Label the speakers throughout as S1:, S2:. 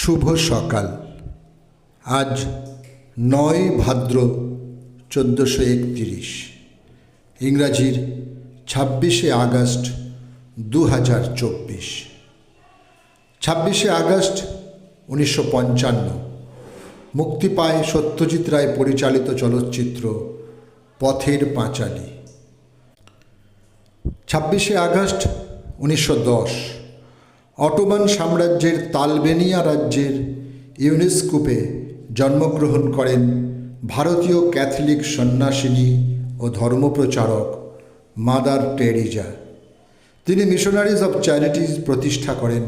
S1: শুভ সকাল। আজ নয় ভাদ্র চোদ্দোশো একতিরিশ। ইংরাজির ছাব্বিশে আগস্ট দু হাজার চব্বিশ। ছাব্বিশে আগস্ট উনিশশো পঞ্চান্ন। মুক্তি পায় সত্যজিৎ রায় পরিচালিত চলচ্চিত্র পথের পাঁচালী। ছাব্বিশে আগস্ট উনিশশো দশ। অটোমান সাম্রাজ্যের তালবেনিয়া রাজ্যের ইউনেস্কোপে জন্মগ্রহণ করেন ভারতীয় ক্যাথলিক সন্ন্যাসিনী ও ধর্মপ্রচারক মাদার টেরিজা। তিনি মিশনারিজ অব চ্যারিটিজ প্রতিষ্ঠা করেন।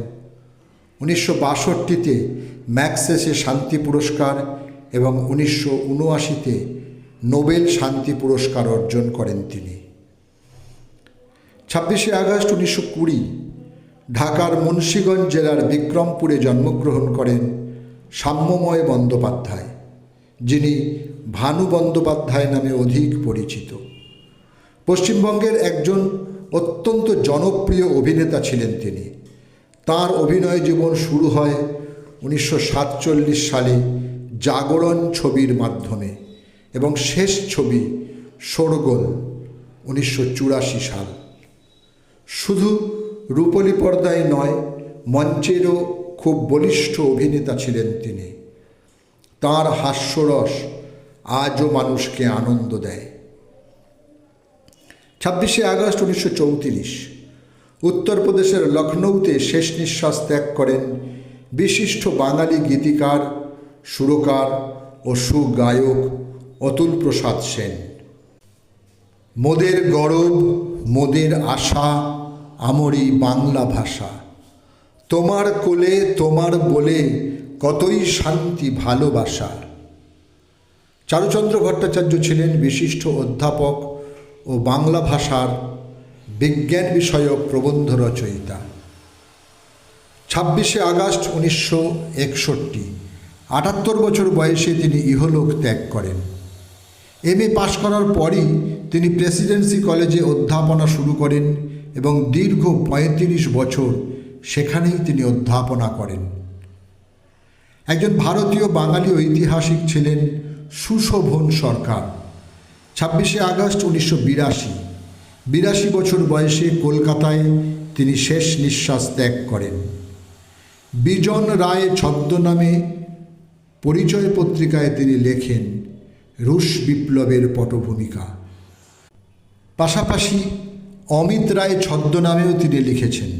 S1: উনিশশো বাষট্টিতে ম্যাক্সেসে শান্তি পুরস্কার এবং উনিশশো উনআশিতে নোবেল শান্তি পুরস্কার অর্জন করেন তিনি। ছাব্বিশে আগস্ট উনিশশো কুড়ি ঢাকার মুন্সীগঞ্জ জেলার বিক্রমপুরে জন্মগ্রহণ করেন সাম্যময় বন্দ্যোপাধ্যায়, যিনি ভানু বন্দ্যোপাধ্যায় নামে অধিক পরিচিত। পশ্চিমবঙ্গের একজন অত্যন্ত জনপ্রিয় অভিনেতা ছিলেন তিনি। তার অভিনয় জীবন শুরু হয় উনিশশো সাতচল্লিশ সালে জাগরণ ছবির মাধ্যমে এবং শেষ ছবি শোরগোল উনিশশো সাল। শুধু রূপলী পর্দায় নয়, মঞ্চেরও খুব বলিষ্ঠ অভিনেতা ছিলেন তিনি। তার হাস্যরস আজও মানুষকে আনন্দ দেয়। ছাব্বিশে আগস্ট উনিশশো চৌত্রিশ, উত্তরপ্রদেশের লখনৌতে শেষ নিঃশ্বাস ত্যাগ করেন বিশিষ্ট বাঙালি গীতিকার, সুরকার ও সুগায়ক অতুল প্রসাদ সেন। মোদের গরব, মোদের আশা আমরি বাংলা ভাষা। তোমার কোলে, তোমার বলে কতই শান্তি ভালোবাসা। চারুচন্দ্র ভট্টাচার্য ছিলেন বিশিষ্ট অধ্যাপক ও বাংলা ভাষার বিজ্ঞান বিষয়ক প্রবন্ধ রচয়িতা। ছাব্বিশে আগস্ট উনিশশো একষট্টি, আটাত্তর বছর বয়সে তিনি ইহলোক ত্যাগ করেন। এম এ পাশ করার পরই তিনি প্রেসিডেন্সি কলেজে অধ্যাপনা শুরু করেন এবং দীর্ঘ পঁয়ত্রিশ বছর সেখানেই তিনি অধ্যাপনা করেন। একজন ভারতীয় বাঙালি ঐতিহাসিক ছিলেন সুশোভন সরকার। ছাব্বিশে আগস্ট উনিশশো বিরাশি বিরাশি বছর বয়সে কলকাতায় তিনি শেষ নিঃশ্বাস ত্যাগ করেন। বিজন রায় ছদ্মনামে পরিচয় পত্রিকায় তিনি লেখেন, রুশ বিপ্লবের পটভূমিকা। পাশাপাশি অমিত রায় ছদ্মনামেও তিনি লিখেছেন।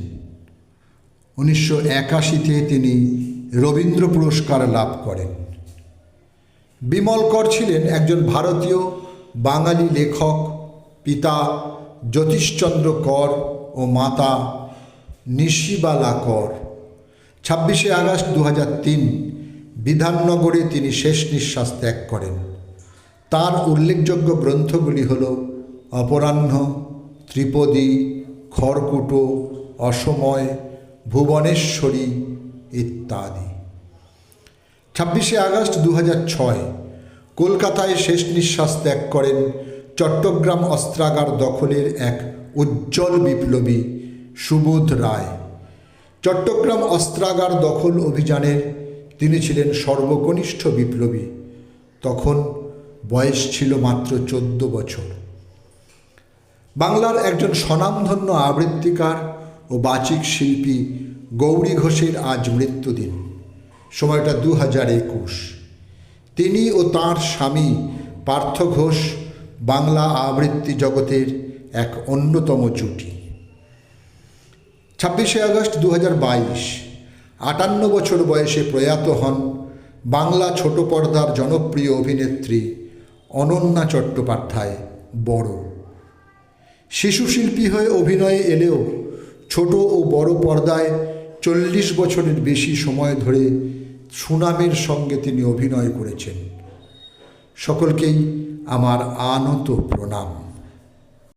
S1: উনিশশো একাশিতে তিনি রবীন্দ্র পুরস্কার লাভ করেন। বিমল কর ছিলেন একজন ভারতীয় বাঙালি লেখক, পিতা জ্যোতিষচন্দ্র কর ও মাতা নিশিবালা কর। ছাব্বিশে আগস্ট দু তিন বিধাননগরে তিনি শেষ নিঃশ্বাস ত্যাগ করেন। তার উল্লেখযোগ্য গ্রন্থগুলি হল অপরাহ্ন ত্রিপদী, খড়কুটো, অসময়, ভুবনেশ্বরী ইত্যাদি। ছাব্বিশে আগস্ট দু ছয়, কলকাতায় শেষ নিঃশ্বাস ত্যাগ করেন চট্টগ্রাম অস্ত্রাগার দখলের এক উজ্জ্বল বিপ্লবী সুবোধ রায়। চট্টগ্রাম অস্ত্রাগার দখল অভিযানের তিনি ছিলেন সর্বকনিষ্ঠ বিপ্লবী। তখন বয়স ছিল মাত্র চোদ্দ বছর। বাংলার একজন স্বনামধন্য আবৃত্তিকার ও বাচিক শিল্পী গৌরী ঘোষের আজ মৃত্যুদিন। সময়টা দু হাজার একুশ। তিনি ও তাঁর স্বামী পার্থ ঘোষ বাংলা আবৃত্তি জগতের এক অন্যতম জুটি। ছাব্বিশে আগস্ট দু হাজার বাইশ, আটান্ন বছর বয়সে প্রয়াত হন বাংলা ছোট পর্দার জনপ্রিয় অভিনেত্রী অনন্যা চট্টোপাধ্যায় বড়। শিশু শিল্পী হয়ে অভিনয়ে এলেও ছোট ও বড় পর্দায় চল্লিশ বছরের বেশি সময় ধরে সুনামের সঙ্গে তিনি অভিনয় করেছেন। সকলকেই আমার আনত প্রণাম।